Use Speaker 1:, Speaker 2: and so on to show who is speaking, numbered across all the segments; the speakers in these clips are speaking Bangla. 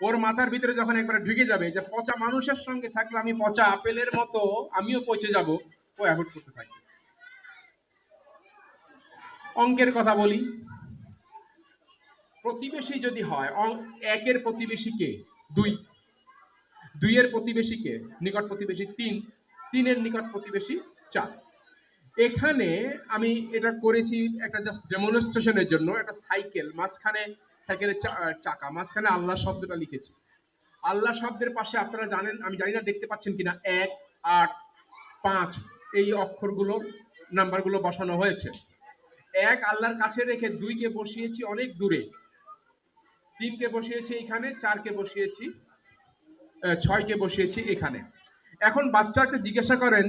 Speaker 1: ওর মাথার ভিতরে যখন একবার ঢুকে যাবে যে পচা মানুষের সঙ্গে থাকলে আমি পচা আপেলের মতো, আমিও পচে যাব। ও অ্যাভয়েড করতে থাকবে অঙ্কের কথা বলি। প্রতিবেশী যদি হয় একের প্রতিবেশী কে? দুই। দুইয়ের প্রতিবেশী কে? নিকট প্রতিবেশী তিন। তিনের নিকট প্রতিবেশী চার। এখানে আমি এটা করেছি একটা জাস্ট ডেমনস্ট্রেশনের জন্য, একটা সাইকেল মাঝখানে সাইকেলের চাকা, মাঝখানে আল্লাহ শব্দটা লিখেছি। আল্লাহ শব্দের পাশে আপনারা জানেন, আমি জানি না, দেখতে পাচ্ছেন কিনা, এক, আট, পাঁচ, এই অক্ষরগুলো, নাম্বারগুলো বসানো হয়েছে। এক, আল্লাহর কাছে রেখে দুইকে বসিয়েছি অনেক দূরে। তিনকে বসিয়েছি এখানে, চারকে বসিয়েছি ছয়কে বসিয়েছি এখানে। এখন বাচ্চাকে জিজ্ঞাসা করেন,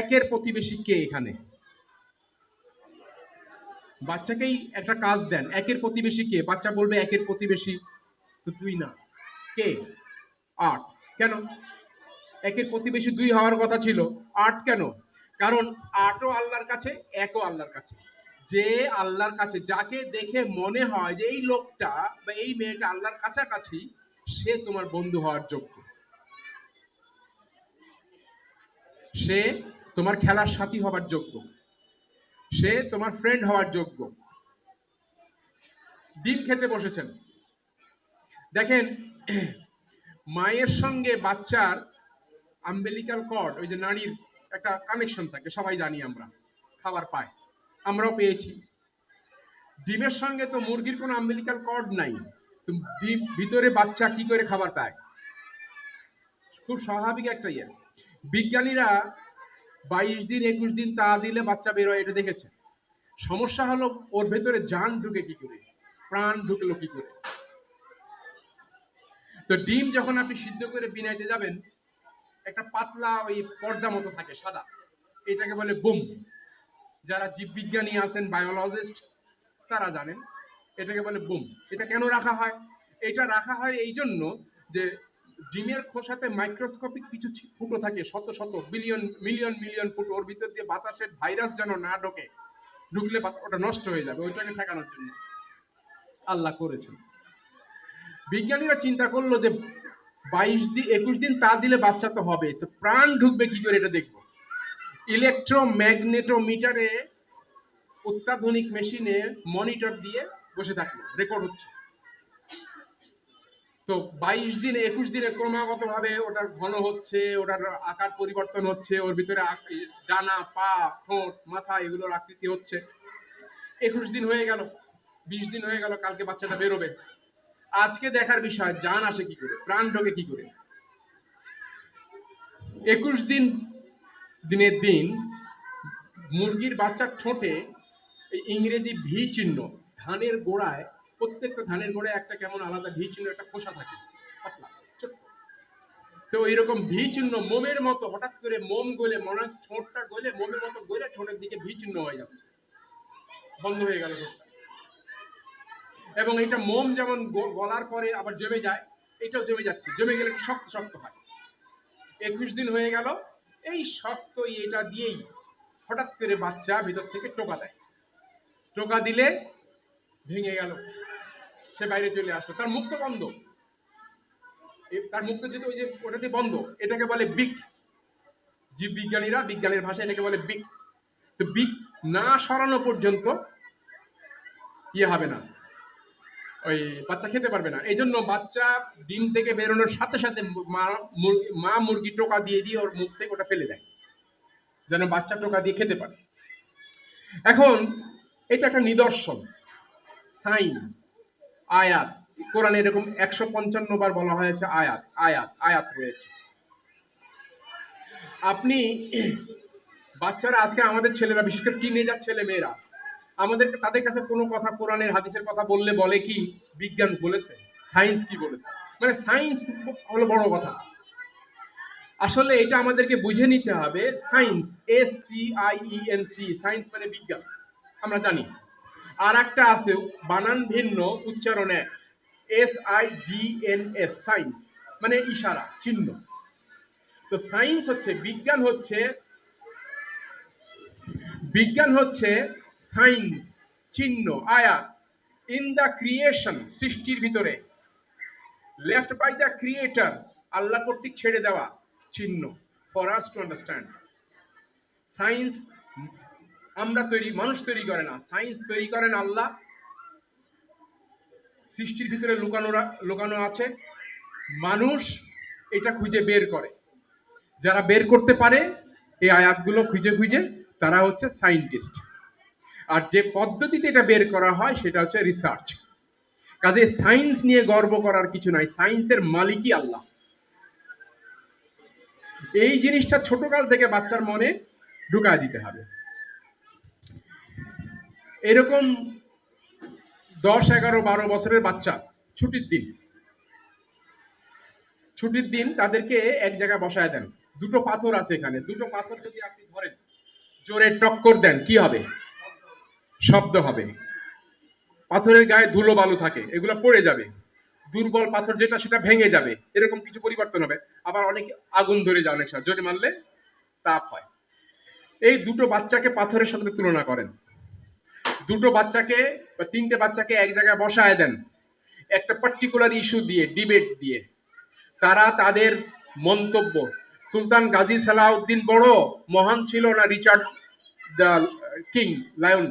Speaker 1: একের প্রতিবেশী কে এখানে? বাচ্চাকেই একটা কাজ দেন, একের প্রতিবেশী কে? বাচ্চা বলবে একের প্রতিবেশী, তো দুই না। কে? আট। কেন? একের প্রতিবেশী দুই হওয়ার কথা ছিল। আট কেন? কারণ আটও আল্লাহর কাছে, একও আল্লাহর কাছে। যে আল্লাহর কাছে, যাকে দেখে মনে হয় যে এই লোকটা বা এই মেয়েটা আল্লাহর কাছাকাছি, সে তোমার বন্ধু হওয়ার যোগ্য। সে তোমার খেলার সাথী হবার যোগ্য। সে তোমার ফ্রেন্ড হওয়ার যোগ্য। ডিম খেতে বসেছেন। দেখেন, মায়ের সঙ্গে বাচ্চার আম্বেলিকাল কর্ড ওই যে নারীর একটা কানেকশন থাকে, সবাই জানি আমরা, খাবার পায়, আমরাও পেয়েছি। ডিমের সঙ্গে তো মুরগির কোনো আম্বেলিকাল কর্ড নাই ডিম ভিতরে বাচ্চা কি করে খাবার পায়? খুব স্বাভাবিক একটা ইয়ে। বিজ্ঞানীরা বাইশ দিন, একুশ দিন তা দিলে বাচ্চা বেরোয় এটা দেখেছে সমস্যা হলো ওর ভেতরে জান ঢুকে কি করে? প্রাণ ঢুকলো কি করে? তো ডিম যখন আপনি সিদ্ধ করে বিনাইতে যাবেন, একটা পাতলা ওই পর্দা মতো থাকে, সাদা। এটাকে বলে বুম। যারা জীববিজ্ঞানী আছেন বায়োলজিস্ট তারা জানেন, এটাকে বলে বুম। এটা কেন রাখা হয়? এটা রাখা হয় এই জন্য যে ডিমের খোসাতে মাইক্রোস্কোপিক কিছু ফুটো থাকে, শত শত বিলিয়ন মিলিয়ন মিলিয়ন ফুটো। ওর ভিতর দিয়ে বাতাসের ভাইরাস যেন না ঢোকে, ঢুকলে ওটা নষ্ট হয়ে যাবে, ওইটাকে ঠেকানোর জন্য। আল্লাহ করেছেন। বিজ্ঞানীরা চিন্তা করল যে বাইশ দিন একুশ দিন তা দিলে বাচ্চা তো হবে। তো প্রাণ ঢুকবে কি করে এটা দেখব? ইলেকট্রোম্যাগনেটোমিটারে অত্যাধুনিক মেশিনে মনিটর দিয়ে বসে থাকল। রেকর্ড হচ্ছে। তো বাইশ দিনে, একুশ দিনে ক্রমাগত ভাবে ওটার ঘন হচ্ছে, ওটার আকার পরিবর্তন হচ্ছে, ওর ভিতরে ডানা, পা, ঠোঁট, মাথা এগুলোর আকৃতি হচ্ছে। একুশ দিন হয়ে গেল, বিশ দিন হয়ে গেল, কালকে বাচ্চাটা বেরোবে। আজকে দেখার বিষয়, জান আসে কি করে, প্রাণ ঢোকে কি করে? একুশ দিন, দিনের দিন, মুরগির বাচ্চার ঠোঁটে ইংরেজি ভি চিহ্ন, ধানের গোড়ায় প্রত্যেকটা ধানের গোড়ায় একটা কেমন আলাদা ভি চিহ্ন, একটা খোসা থাকে। তো এইরকম ভি চিহ্ন মোমের মতো, হঠাৎ করে মোম গলে, মনে ঠোঁটটা গলে, মোমের মতো গলে ঠোঁটের দিকে ভি চিহ্ন হয়ে যাচ্ছে। বন্ধ হয়ে গেল এবং এটা মোম যেমন গলার পরে আবার জমে যায়, এটাও জমে যাচ্ছে। জমে গেলে শক্ত শক্ত হয়। একুশ দিন হয়ে গেল, এই শক্ত এটা দিয়েই হঠাৎ করে বাচ্চা ভিতর থেকে টোকা দেয়। টোকা দিলে ভেঙে গেল। সে বাইরে চলে আসলো। তার মুক্ত বন্ধ। তার মুখ তো যেহেতু ওই যে ওটাতে বন্ধ, এটাকে বলে বিক। জীব বিজ্ঞানীরা বিজ্ঞানের ভাষায় এটাকে বলে বিক। তো বিক না সরানো পর্যন্ত ইয়ে হবে না। ওই বাচ্চা খেতে পারবে না। এই জন্য বাচ্চা ডিম থেকে বেরোনোর সাথে সাথে মা মুরগি মা মুরগি টোকা দিয়ে দিয়ে ওর মুখ থেকে ওটা ফেলে দেয়। যেন বাচ্চা টোকা দিয়ে খেতে পারে। এখন, এটা একটা নিদর্শন। সাইন। আয়াত। কোরআনে এরকম একশো পঞ্চান্ন বার বলা হয়েছে আয়াত আয়াত আয়াত রয়েছে। আপনি বাচ্চারা আজকে আমাদের ছেলেরা, বিশেষ করে টিনেজার ছেলে মেয়েরা, আমাদের তাদের কাছে কোনো কথা কোরআনের, হাদিসের কথা বললে বলে কি বিজ্ঞান বলেছে? সায়েন্স কি বলেছে? মানে সায়েন্স হলো বড় কথা। আসলে এটা আমাদেরকে বুঝে নিতে হবে science S C I E N C science মানে বিজ্ঞান। আমরা জানি। আর একটা আছে, বানান ভিন্ন, উচ্চারণ S I G N S science মানে ইশারা, চিহ্ন। তো সায়েন্স হচ্ছে, বিজ্ঞান হচ্ছে বিজ্ঞান হচ্ছে সায়েন্স চিহ্ন, আয়াত ইন দ্য ক্রিয়েশন সৃষ্টির ভিতরে। Left by the creator Allah কর্তৃক ছেড়ে দেওয়া চিহ্ন for us to understand science আমরা তৈরি, মানুষ তৈরি করে না সায়েন্স তৈরি করেন আল্লাহ সৃষ্টির ভিতরে লুকানো লুকানো আছে। মানুষ এটা খুঁজে বের করে। যারা বের করতে পারে, এই আয়াতগুলো খুঁজে খুঁজে তারা হচ্ছে সায়েন্টিস্ট আর যে পদ্ধতিতে এটা বের করা হয়, সেটা হচ্ছে রিসার্চ কাজে সায়েন্স নিয়ে গর্ব করার কিছু নাই সায়েন্সের মালিকই আল্লাহ। এই জিনিসটা ছোটকাল থেকে বাচ্চার মনে ঢুকায় দিতে হবে। এরকম দশ, এগারো, বারো বছরের বাচ্চা ছুটির দিন। ছুটির দিন তাদেরকে এক জায়গায় বসায় দেন। দুটো পাথর আছে এখানে। দুটো পাথর যদি আপনি ধরেন, জোরে টক্কর দেন, কি হবে? শব্দ হবে। পাথরের গায়ে ধুলো বালু থাকে, এগুলো পড়ে যাবে। দুর্বল পাথর যেটা, সেটা ভেঙে যাবে। এরকম কিছু পরিবর্তন হবে। আবার অনেক আগুন ধরে যায় অনেক সময়। জোরে মারলে তাপ হয়। এই দুটো বাচ্চাকে পাথরের সাথে তুলনা করেন। দুটো বাচ্চাকে বা তিনটে বাচ্চাকে এক জায়গায় বসায় দেন। একটা পার্টিকুলার ইস্যু দিয়ে ডিবেট দিয়ে। তারা তাদের মন্তব্য, সুলতান গাজী সালাউদ্দিন বড়, মহান ছিল না Richard the king, lion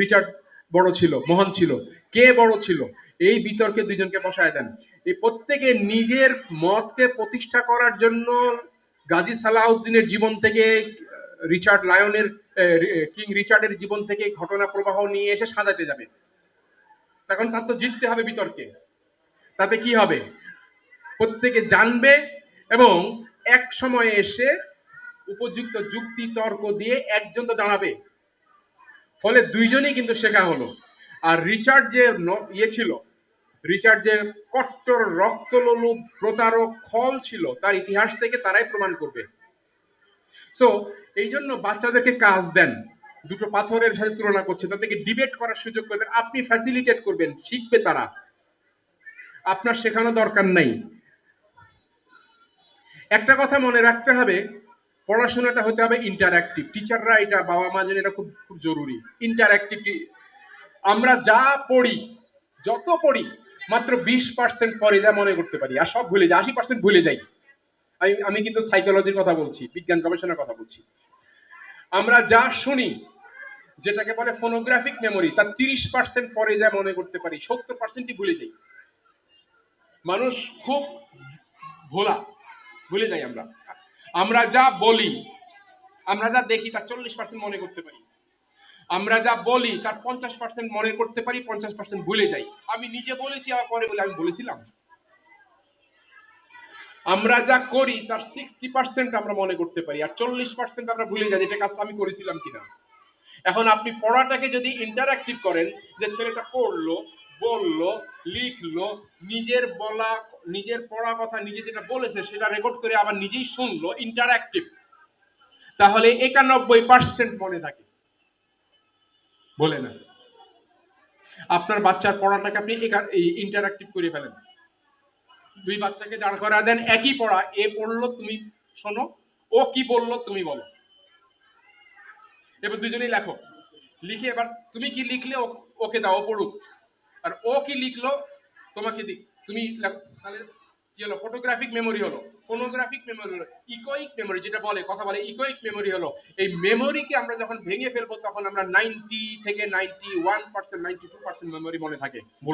Speaker 1: Richard বড় ছিল, মহান ছিল। কে বড় ছিল? এই বিতর্কে দুজনকে বসায় দেন। এই প্রত্যেকে নিজের মতকে প্রতিষ্ঠা করার জন্য গাজী সালাউদ্দিনের জীবন থেকে রিচার্ড লায়নের কিং রিচার্ডের জীবন থেকে ঘটনা প্রবাহ নিয়ে এসে সাজাতে যাবে। তখন তার তো জিততে হবে বিতর্কে। তাতে কি হবে? প্রত্যেকে জানবে এবং এক সময়ে এসে উপযুক্ত যুক্তি, তর্ক দিয়ে একজন তো দাঁড়াবে। ফলে দুইজনেই কিন্তু শেখা হলো। আর রিচার্ড যে ইয়ে ছিল, রিচার্ড যে কট্টর রক্তলোলুপ প্রতারক, খল ছিল, তার ইতিহাস থেকে তারাই প্রমাণ করবে। সো এই জন্য বাচ্চাদেরকে কাজ দেন। দুটো পাথরের সাথে তুলনা করছে, তাদেরকে ডিবেট করার সুযোগ করবেন আপনি ফ্যাসিলিটেট করবেন, শিখবে তারা। আপনার শেখানো দরকার নাই। একটা কথা মনে রাখতে হবে, পড়াশোনাটা হতে হবে ইন্টারঅ্যাক্টিভ টিচাররা এটা বাবা মা যেন এটা খুব খুব জরুরি। ইন্টারঅ্যাক্টিভ আমরা যা পড়ি, যত পড়ি, মাত্র বিশ পার্সেন্ট পরে যা মনে করতে পারি, আর সব ভুলে যাই আশি পার্সেন্ট ভুলে যাই। আমি আমি কিন্তু সাইকোলজির কথা বলছি, বিজ্ঞান গবেষণার কথা বলছি। আমরা যা শুনি, যেটাকে বলে ফোনোগ্রাফিক মেমোরি তার তিরিশ পার্সেন্ট পরে যা মনে করতে পারি, সত্তর পার্সেন্টই ভুলে যাই। মানুষ খুব ভোলা, ভুলে যাই আমরা। আমরা যা বলি, আমরা যা দেখি, তার চল্লিশ পার্সেন্ট মনে করতে পারি। আমরা যা বলি, তার পঞ্চাশ পার্সেন্ট মনে করতে পারি, পঞ্চাশ পার্সেন্ট ভুলে যাই। আমি নিজে বলেছি, আবার পরে বলে, আমি বলেছিলাম। আমরা যা করি, তার সিক্সটি পার্সেন্ট আমরা মনে করতে পারি। আর চল্লিশ পার্সেন্ট আমরা ভুলে যাই এটা কাজটা আমি করেছিলাম কিনা। এখন আপনি পড়াটাকে যদি ইন্টারঅ্যাক্টিভ করেন, যে ছেলেটা পড়ল, বলল, লিখলো, নিজের বলা, নিজের পড়া কথা নিজে যেটা বলেছে, সেটা রেকর্ড করে আবার নিজেই শুনলো ইন্টারঅ্যাক্টিভ তাহলে একানব্বই পার্সেন্ট মনে থাকে। বলে না। আপনার বাচ্চার পড়াটাকে আপনি ইন্টারঅ্যাক্টিভ করে ফেলেন। দুই বাচ্চাকে দাঁড় করা দেন, একই পড়া, এ পড়ল, তুমি শোনো, ও কি বলল, তুমি বলো। এবার দুজনেই লেখো। লিখে এবার তুমি কি লিখলে ওকে দাও পড়ুক। আর ও কি লিখলো, তোমাকে দিক তুমি তাহলে কি হলো ফটোগ্রাফিক মেমোরি হলো ফোনোগ্রাফিক মেমোরি হলো ইকোইক মেমোরি যেটা বলে, কথা বলে ইকোইক মেমোরি হলো। এই মেমোরিকে আমরা যখন ভেঙে ফেলব, তখন আমরা নাইনটি থেকে ninety one percent ninety two percent memory মনে থাকে।